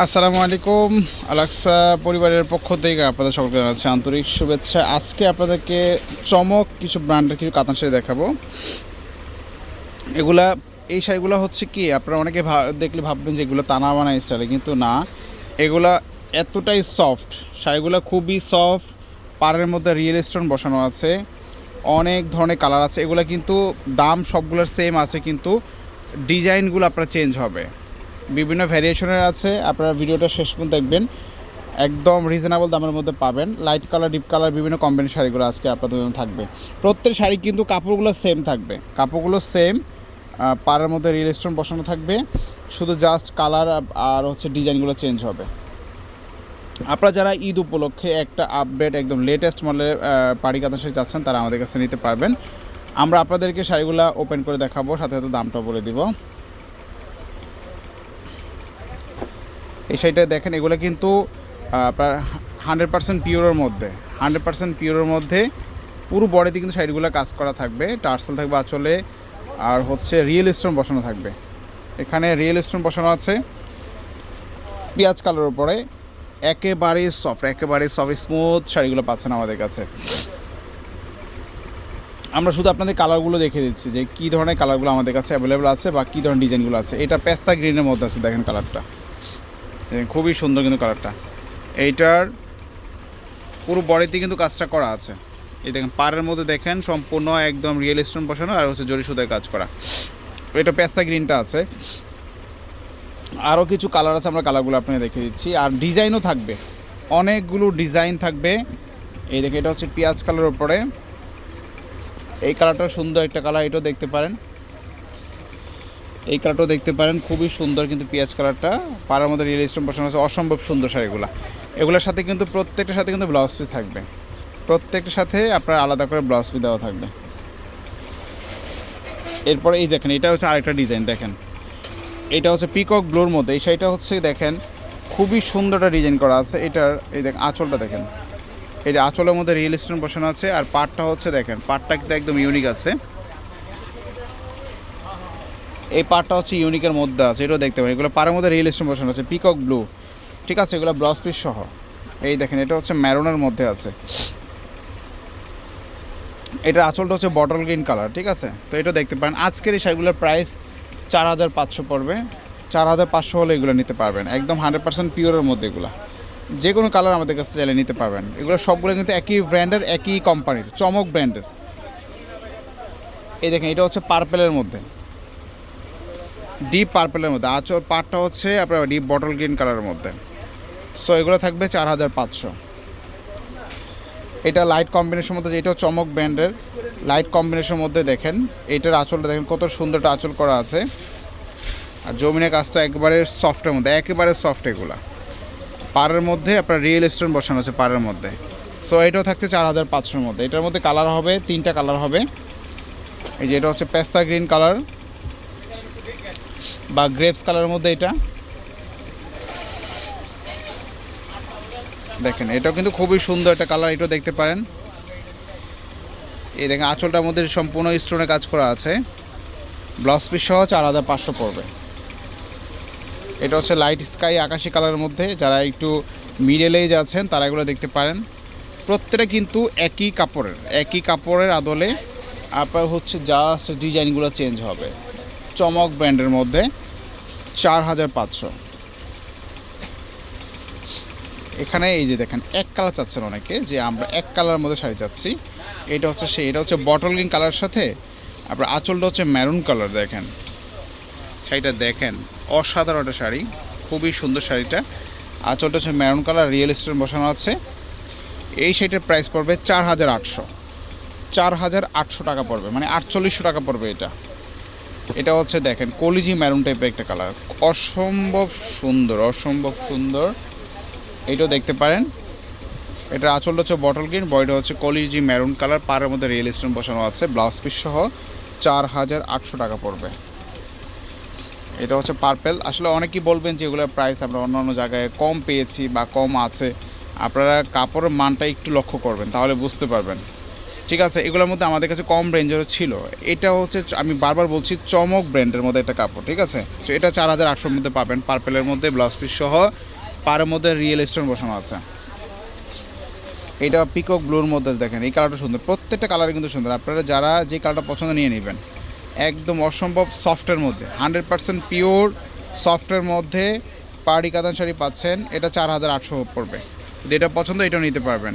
আসসালামু আলাইকুম। আলাক্সা পরিবারের পক্ষ থেকে আপনাদের সকলকে জানাচ্ছি আন্তরিক শুভেচ্ছা। আজকে আপনাদেরকে চমক কিছু ব্র্যান্ডের কিছু কাতান শাড়ি দেখাবো। এগুলা, এই শাড়িগুলো হচ্ছে কি, আপনারা অনেকে দেখলে ভাববেন যে এগুলো টানা বানা স্টাইলে কিন্তু না। এগুলা এতটাই সফট শাড়িগুলো খুবই সফট পাড়ের মধ্যে রিয়েল স্টোন বসানো আছে। অনেক ধরনের কালার আছে। এগুলো কিন্তু দাম সবগুলোর সেম আছে, কিন্তু ডিজাইনগুলো আপনার চেঞ্জ হবে। বিভিন্ন ভ্যারিয়েশনের আছে, আপনারা ভিডিওটা শেষ পর্যন্ত দেখবেন। একদম রিজনেবল দামের মধ্যে পাবেন। লাইট কালার ডিপ কালার বিভিন্ন কোম্পানির শাড়িগুলো আজকে আপনাদের থাকবে। প্রত্যেক শাড়ি কিন্তু কাপড়গুলো সেম থাকবে। কাপড়গুলো সেম পাড়ের মধ্যে রিয়েল স্টোন বসানো থাকবে। শুধু জাস্ট কালার আর হচ্ছে ডিজাইনগুলো চেঞ্জ হবে। আপনারা যারা ঈদ উপলক্ষে একটা আপডেট একদম লেটেস্ট মডেলের পাড়ি কাতান শাড়ি চাচ্ছেন, তারা আমাদের কাছে নিতে পারবেন। আমরা আপনাদেরকে শাড়িগুলো ওপেন করে দেখাবো, সাথে সাথে দামটা বলে দিব। এই শাড়িটা দেখেন, এগুলো কিন্তু আপনার হান্ড্রেড পার্সেন্ট পিওরের মধ্যে। হান্ড্রেড পার্সেন্ট পিওরের মধ্যে পুরো বডিতে কিন্তু শাড়িগুলো কাজ করা থাকবে, টার্সেল থাকবে আঁচলে, আর হচ্ছে রিয়েল স্টোন বসানো থাকবে। এখানে রিয়েল স্টোন বসানো আছে, পেঁয়াজ কালার উপরে একেবারে সফট একেবারে সফট স্মুথ শাড়িগুলো পাচ্ছেন আমাদের কাছে। আমরা শুধু আপনাদের কালারগুলো দেখে দিচ্ছি, যে কী ধরনের কালারগুলো আমাদের কাছে অ্যাভেলেবেল আছে বা কী ধরনের ডিজাইনগুলো আছে। এটা পেস্তা গ্রিনের মধ্যে আছে, দেখেন কালারটা খুবই সুন্দর কিন্তু কালারটা। এইটার পুরো বডিতে কিন্তু কাজটা করা আছে। এই দেখেন, পাড়ের মধ্যে দেখেন, সম্পূর্ণ একদম রিয়েল স্টোন বসানো আর হচ্ছে জরি কাজ করা। এটা পেস্তা গ্রিনটা আছে। আরও কিছু কালার আছে, আমরা কালারগুলো আপনাকে দেখে দিচ্ছি। আর ডিজাইনও থাকবে। অনেকগুলো ডিজাইন থাকবে। এই দেখে এটা হচ্ছে পেঁয়াজ কালার ওপরে এই কালারটা সুন্দর একটা কালার, এটাও দেখতে পারেন। এই কালারটাও দেখতে পারেন, খুবই সুন্দর কিন্তু পেঁয়াজ কালারটা। পাড়ার মধ্যে রিয়েল স্টোন বসানো আছে, অসম্ভব সুন্দর শাড়িগুলো এগুলোর সাথে কিন্তু প্রত্যেকটার সাথে কিন্তু ব্লাউজ পিস থাকবে। প্রত্যেকটার সাথে আপনার আলাদা করে ব্লাউজ পিস দেওয়া থাকবে। এরপরে এই দেখেন, এটা হচ্ছে আরেকটা ডিজাইন দেখেন। এটা হচ্ছে পিকক ব্লুর মধ্যে, এই শাড়িটা হচ্ছে, দেখেন, খুবই সুন্দর একটা ডিজাইন করা আছে। এটার, এই দেখেন, আঁচলটা দেখেন। এই যে আঁচলের মধ্যে রিয়েল স্টোন বসানো আছে, আর পাটটা হচ্ছে, দেখেন পাটটা কিন্তু একদম ইউনিক আছে। এই পার্টটা হচ্ছে ইউনিকের মধ্যে আছে, এটাও দেখতে পারেন। এগুলো পাড়ের মধ্যে রিয়েল স্টোন বসানো আছে পিকক ব্লু ঠিক আছে, এগুলো ব্লাউজ পিস সহ। এই দেখেন, এটা হচ্ছে ম্যারনের মধ্যে আছে। এটা আঁচলটা হচ্ছে বটল গ্রিন কালার, ঠিক আছে? তো এটা দেখতে পারেন, আজকের এই শাড়িগুলোর প্রাইস চার হাজার পাঁচশো পড়বে। চার হাজার পাঁচশো হলে এগুলো নিতে পারবেন, একদম হান্ড্রেড পার্সেন্ট পিওরের মধ্যে এগুলো। যে কোনো কালার আমাদের কাছে চাইলে নিতে পারবেন। এগুলো সবগুলো কিন্তু একই ব্র্যান্ডের একই কোম্পানির চমক ব্র্যান্ডের এই দেখেন, এটা হচ্ছে পার্পেলের মধ্যে। ডিপ পার্পেলের মধ্যে। আচর পাটটা হচ্ছে আপনার ডিপ বটল গ্রিন কালারের মধ্যে। সো এগুলো থাকবে চার হাজার পাঁচশো। এটা লাইট কম্বিনেশন মধ্যে এটাও চমক ব্র্যান্ডের লাইট কম্বিনেশনের মধ্যে দেখেন। এটার আঁচলটা দেখেন, কত সুন্দর একটা আঁচল করা আছে। আর জমিনের কাজটা একবারে সফটের মধ্যে, একেবারে সফট এগুলা। পাড়ের মধ্যে আপনার রিয়েল স্টোন বসানো আছে পাড়ের মধ্যে। সো এটাও থাকছে চার হাজার পাঁচশোর মধ্যে। এটার মধ্যে কালার হবে, তিনটা কালার হবে। এই যে এটা হচ্ছে পেস্তা গ্রিন কালার বা গ্রেপস কালারের মধ্যে এটা। দেখেন, এটাও কিন্তু খুবই সুন্দর একটা কালার, এটাও দেখতে পারেন। এই দেখেন, আঁচলটার মধ্যে সম্পূর্ণ স্টোনে কাজ করা আছে। ব্লাউজ পিস সহ চার হাজার পাঁচশো পড়বে। এটা হচ্ছে লাইট স্কাই আকাশি কালারের মধ্যে। যারা একটু মিডল এজ আছেন তারা এগুলো দেখতে পারেন। প্রত্যেকটা কিন্তু একই কাপড়ের একই কাপড়ের আদলে আপনার হচ্ছে জাস্ট ডিজাইনগুলো চেঞ্জ হবে। চমক ব্র্যান্ডের মধ্যে চার হাজার পাঁচশো। এখানে এই যে দেখেন, এক কালার চাচ্ছেন অনেকে, যে আমরা এক কালারের মধ্যে শাড়ি চাচ্ছি। এটা হচ্ছে সেই এটা হচ্ছে বটল গ্রিন কালার সাথে আপনার আঁচলটা হচ্ছে ম্যারুন কালার, দেখেন। শাড়িটা দেখেন, অসাধারণ একটা শাড়ি, খুবই সুন্দর শাড়িটা। আঁচলটা হচ্ছে ম্যারুন কালার রিয়েল স্টোন বসানো আছে। এই শাড়িটার প্রাইস পড়বে চার হাজার আটশো। চার হাজার আটশো টাকা পড়বে মানে আটচল্লিশশো টাকা পড়বে এটা। এটা হচ্ছে দেখেন, কলিজি ম্যারুন টাইপের একটা কালার অসম্ভব সুন্দর অসম্ভব সুন্দর। এটাও দেখতে পারেন। এটা আঁচলটা হচ্ছে বটল গ্রিন বডিটা হচ্ছে কলিজি ম্যারুন কালার পাড়ের মধ্যে রিয়েল স্টোন বসানো আছে ব্লাউজ পিস সহ। চার হাজার আটশো টাকা পড়বে। এটা হচ্ছে পার্পেল আসলে অনেকেই বলবেন যে এগুলোর প্রাইস আমরা অন্য অন্য জায়গায় কম পেয়েছি বা কম আছে। আপনারা কাপড়ের মানটা একটু লক্ষ্য করবেন, তাহলে বুঝতে পারবেন। ঠিক আছে, এগুলোর মধ্যে আমাদের কাছে কম রেঞ্জেরও ছিল। এটা হচ্ছে আমি বারবার বলছি চমক ব্র্যান্ডের মধ্যে একটা কাপড়, ঠিক আছে? তো এটা চার হাজার আটশোর মধ্যে পাবেন পার্পেলের মধ্যে ব্লাউজ পিস সহ। পারের মধ্যে রিয়েল স্টোন বসানো আছে। এটা পিকক ব্লুর মধ্যে দেখেন, এই কালারটা সুন্দর। প্রত্যেকটা কালারই কিন্তু সুন্দর। আপনারা যারা যে কালারটা পছন্দ নিয়ে নেবেন, একদম অসম্ভব সফটের মধ্যে হান্ড্রেড পার্সেন্ট পিওর সফটের মধ্যে পাহাড়ি কাতান শাড়ি পাচ্ছেন। এটা চার হাজার আটশো পড়বে। যদি এটা পছন্দ, এটাও নিতে পারবেন।